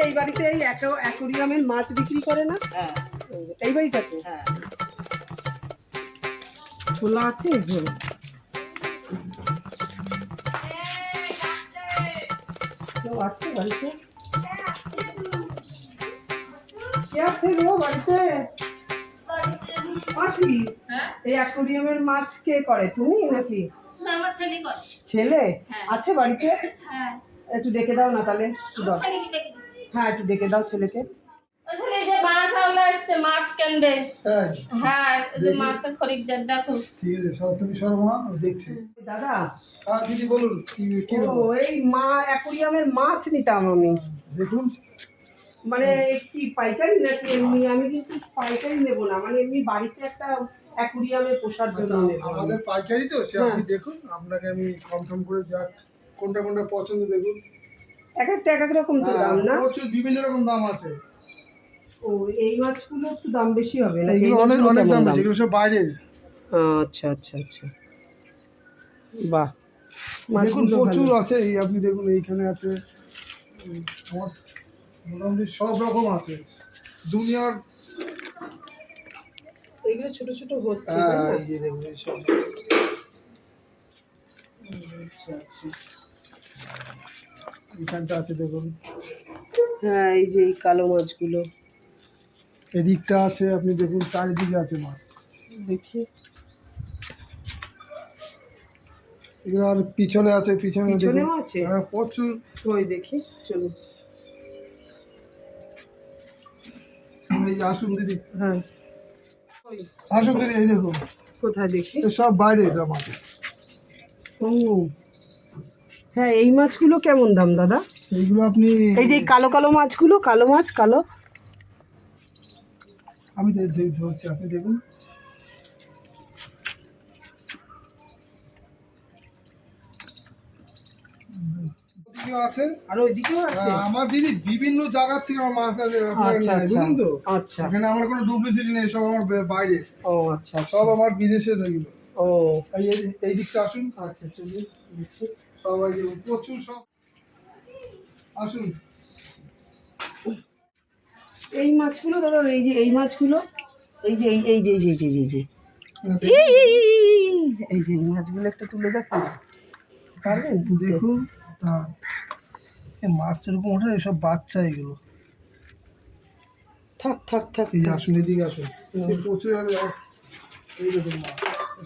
এই বাড়িতে এই অ্যাকোরিয়ামের মাছ বিক্রি করে না? হ্যাঁ। এই বাড়িটাতে? হ্যাঁ। খোলা আছে হুম। কেউ আছে বাড়িতে? কে আছে গো বাড়িতে? আসি হ্যাঁ? এই অ্যাকোরিয়ামের মাছ কে করে তুমি নাকি? ছেলে হ্যাঁ। আছে বাড়িতে? হ্যাঁ। একটু ডেকে দাও না তাহলে হ্যাঁ একটু ডেকে দাও ছেলেকে। মাছ এসছে মাছ হ্যাঁ হ্যাঁ খরিদ্দার দেখো। ঠিক আছে সব তুমি দেখছি। দাদা। হ্যাঁ দিদি বলুন এই মা অ্যাকোরিয়ামের মাছ নিতাম আমি। দেখুন। মানে কি পাইকারি নাকি এমনি? আমি কিন্তু পাইকারি নেব না মানে এমনি বাড়িতে একটা অ্যাকোরিয়ামে পোষার জন্য আচ্ছা, আমাদের পাইকারি তো সে হ্যাঁ। আপনি দেখুন আপনাকে আমি কনফার্ম করে যাক কোনটা কোনটা পছন্দ দেখুন। এক একটা এক এক রকম তো দাম না? হ্যাঁ, প্রচুর বিভিন্ন রকম দাম আছে। ও এই মাছগুলো একটু দাম বেশি হবে না এগুলো অনেক অনেক দাম বেশি এগুলো সব বাইরের। আচ্ছা আচ্ছা আচ্ছা। বাহ দেখুন প্রচুর আছে এই আপনি দেখুন এইখানে আছে আমার মোটামুটি সব রকম আছে। দুনিয়ার এগুলো ছোট ছোট হচ্ছে হ্যাঁ, এই দেখুন সব। আচ্ছা, আচ্ছা। এইখানটা আছে দেখুন। হ্যাঁ এই যে এই কালো মাছগুলো। এদিকটা আছে আপনি দেখুন চারিদিকে আছে মাছ। দেখি। এগুলো আর পিছনে আছে পিছনে পিছনেও আছে? হ্যাঁ প্রচুর। ওই দেখি চলো এই আসুন দিদি। হ্যাঁ। আসুন দিদি এই দেখুন। কোথায় দেখি? সব বাইরে এটা মাছ। ও হ্যাঁ এই মাছগুলো কেমন দাম দাদা? এইগুলো আপনি এই যে কালো কালো মাছগুলো কালো মাছ কালো। আমি ধরছি আপনি দেখুন। আছে। আর ওইদিকেও আছে? আমার দিদি বিভিন্ন জায়গার থেকে আমার মাছ আছে আচ্ছা আচ্ছা। বুঝলেন তো? আচ্ছা। এখানে আমার কোনো ডুপ্লিসিটি নেই সব আমার বাইরে। ও আচ্ছা সব আমার বিদেশের এগুলো ও। এই এই- এই দিকটা আসুন। আচ্ছা চলুন। সবাই প্রচুর সব আসুন। এই মাছগুলো দাদা এই যে এই মাছগুলো এই যে এই এই যে এই যে এই যে এই যে। এই, মাছগুলো একটা তুলে দেখো পারবেন? দেখুন মাছ এরকম ওঠে এসব বাচ্চা এগুলো। থাক থাক থাক। এই আসুন এদিকে আসুন। প্রচুর আর- এই দেখুন মাছ।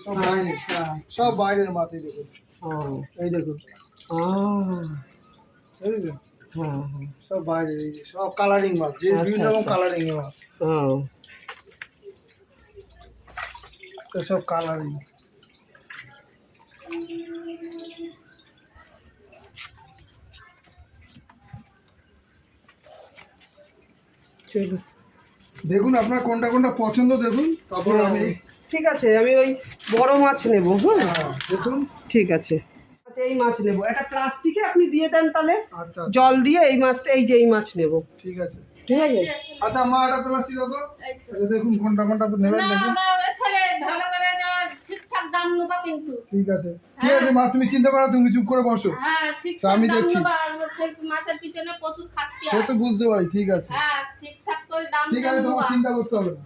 সব বাইরে। সব বাইরের মাছ এই দেখুন। এই দেখুন আহ, বুঝলেন হ্যাঁ হ্যাঁ সব বাইরে এই যে সব কালারিং মাছ যে আচ্ছা, বিভিন্ন রকম আচ্ছা। কালারিং এর মাছ ও তো সব কালারিং চলো দেখুন আপনার কোনটা কোনটা পছন্দ দেখুন তারপর আমি ঠিক আছে আমি ওই বড় মাছ নেব হ্যাঁ। হ্যাঁ, দেখুন। ঠিক আছে। আচ্ছা এই মাছ নেব। একটা প্লাস্টিকে আপনি দিয়ে দেন তাহলে। আচ্ছা। জল দিয়ে এই মাছটা এই যে এই মাছ নেব। ঠিক আছে। ঠিক আছে? আচ্ছা মা একটা প্লাস্টিক দাও তো আচ্ছা, দেখুন কোনটা কোনটা নেবেন না দেখুন। না ভালো করে ঠিকঠাক দাম নেবা কিন্তু। ঠিক আছে। ঠিক আছে মা তুমি চিন্তা করো তুমি চুপ করে বসো। হ্যাঁ তা ঠিকঠাক আমি দেখছি। মাছের পিছনে প্রচুর খাটতে সে তো বুঝতে পারি ঠিক আছে। হ্যাঁ ঠিকঠাক করে দাম ঠিক আছে তোমার চিন্তা করতে হবে না।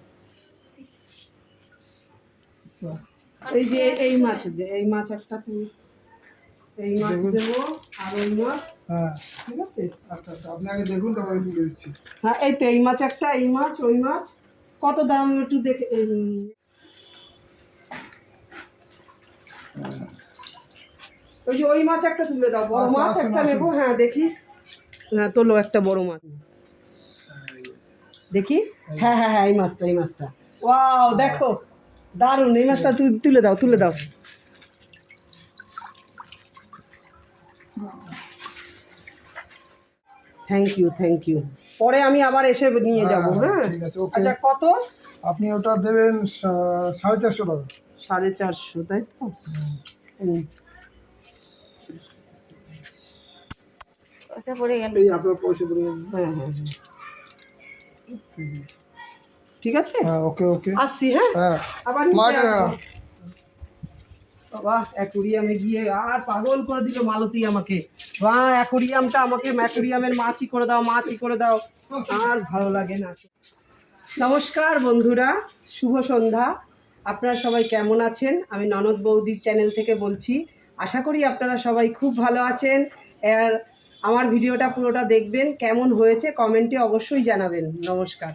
আচ্ছা। এই যে এই মাছ এই মাছ একটা তুমি এই মাছ দেবো আর ওই মাছ। হ্যাঁ। ঠিক আছে? আচ্ছা আচ্ছা আপনি আগে দেখুন তারপরে আমি দিচ্ছি। হ্যাঁ এই তো এই মাছ একটা এই মাছ ওই মাছ। কত দাম একটু দেখে ওই যে ওই মাছ একটা তুলে দাও বড় আচ্ছা, মাছ একটা নেব। হ্যাঁ দেখি। হ্যাঁ তোলো একটা বড় মাছ। দেখি। হ্যাঁ হ্যাঁ হ্যাঁ এই মাছটা এই মাছটা। ওয়াও দেখো। দারুণ এই মাছটা তুলে দাও তুলে দাও। থ্যাংক ইউ থ্যাংক ইউ পরে আমি আবার এসে নিয়ে যাব হ্যাঁ, হ্যাঁ। আচ্ছা কত? আপনি ওটা দেবেন সা- সাড়ে চারশো টাকা। সাড়ে চারশো তাই তো? হুম। পয়সা পড়ে গেল। এই আপনার পয়সা পড়ে গেছে হ্যাঁ হ্যাঁ হ্যাঁ। ঠিক আছে। হ্যাঁ ওকে ওকে। আসছি হ্যাঁ? হ্যাঁ। আবার। গিয়ে আর পাগল করে দিল মালতী আমাকে। অ্যাকোরিয়ামটা আমাকে মাছই করে দাও মাছই করে দাও। আর ভালো লাগে না। নমস্কার বন্ধুরা, শুভ সন্ধ্যা। আপনারা সবাই কেমন আছেন? আমি ননদ বৌদির চ্যানেল থেকে বলছি, আশা করি আপনারা সবাই খুব ভালো আছেন। আমার ভিডিওটা পুরোটা দেখবেন, কেমন হয়েছে কমেন্টে অবশ্যই জানাবেন। নমস্কার।